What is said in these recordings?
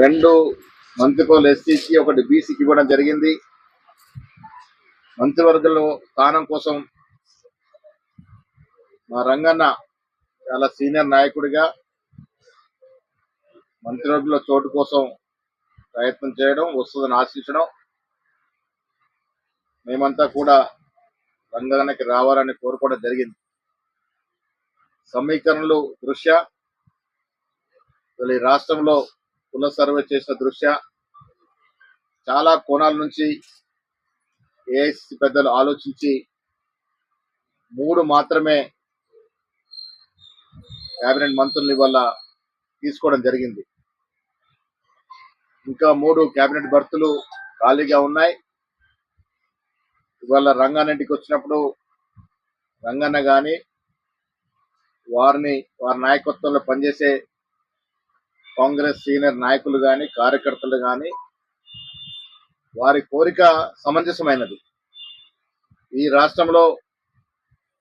రెండు మంత్రిపదవులు ఎస్సీకి ఒకటి బీసీకి ఇవ్వడం జరిగింది. మంత్రివర్గంలో స్థానం కోసం మా రంగన్న చాలా సీనియర్ నాయకుడిగా మంత్రివర్గంలో చోటు కోసం ప్రయత్నం చేయడం వస్తుందని ఆశించడం మేమంతా కూడా రంగన్నకి రావాలని కోరుకోవడం జరిగింది. సమీకరణలు దృష్ట్యా అసలు ఈ రాష్ట్రంలో కుల సర్వే చేసిన దృష్ట్యా చాలా కోణాల నుంచి ఏఐసి పెద్దలు ఆలోచించి మూడు మాత్రమే కేబినెట్ మంత్రులు ఇవాళ తీసుకోవడం జరిగింది. ఇంకా మూడు కేబినెట్ బర్తులు ఖాళీగా ఉన్నాయి. ఇవాళ రంగారెడ్డికి వచ్చినప్పుడు రంగన్న కానీ వారిని వారి నాయకత్వంలో పనిచేసే కాంగ్రెస్ సీనియర్ నాయకులు కానీ కార్యకర్తలు కానీ వారి కోరిక సమంజసమైనది. ఈ రాష్ట్రంలో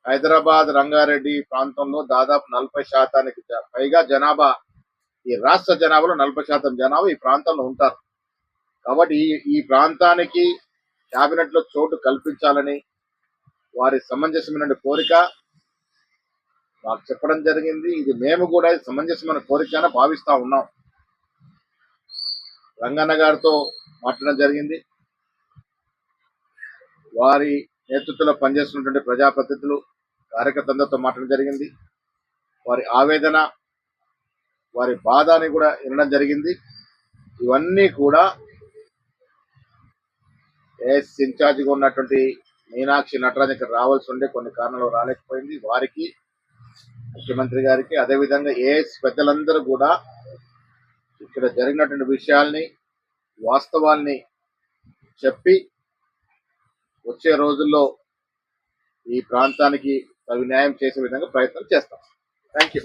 హైదరాబాద్ రంగారెడ్డి ప్రాంతంలో దాదాపు నలభై శాతానికి పైగా జనాభా ఈ రాష్ట్ర జనాభాలో నలభై శాతం జనాభా ఈ ప్రాంతంలో ఉంటారు. కాబట్టి ఈ ప్రాంతానికి క్యాబినెట్లో లో చోటు కల్పించాలని వారి సమంజసమైన కోరిక మాకు చెప్పడం జరిగింది. ఇది మేము కూడా సమంజసమైన సమంజసమైన కోరికగా భావిస్తూ ఉన్నాం. రంగన్న గారితో మాట్లాడడం జరిగింది. వారి నేతృత్వంలో పనిచేస్తున్నటువంటి ప్రజాప్రతినిధులు కార్యకర్తలతో మాట్లాడడం జరిగింది. వారి ఆవేదన వారి బాధని కూడా వినడం జరిగింది. ఇవన్నీ కూడా ఏఎస్ ఇన్ఛార్జిగా ఉన్నటువంటి మీనాక్షి నటరాజ్ ఇక్కడ రావాల్సి ఉండే కొన్ని కారణాలు రాలేకపోయింది. వారికి ముఖ్యమంత్రి గారికి అదేవిధంగా ఏఎస్ పెద్దలందరూ కూడా ఇక్కడ జరిగినటువంటి విషయాల్ని వాస్తవాల్ని చెప్పి వచ్చే రోజుల్లో ఈ ప్రాంతానికి తగు న్యాయం చేసే విధంగా ప్రయత్నం చేస్తాం. Thank you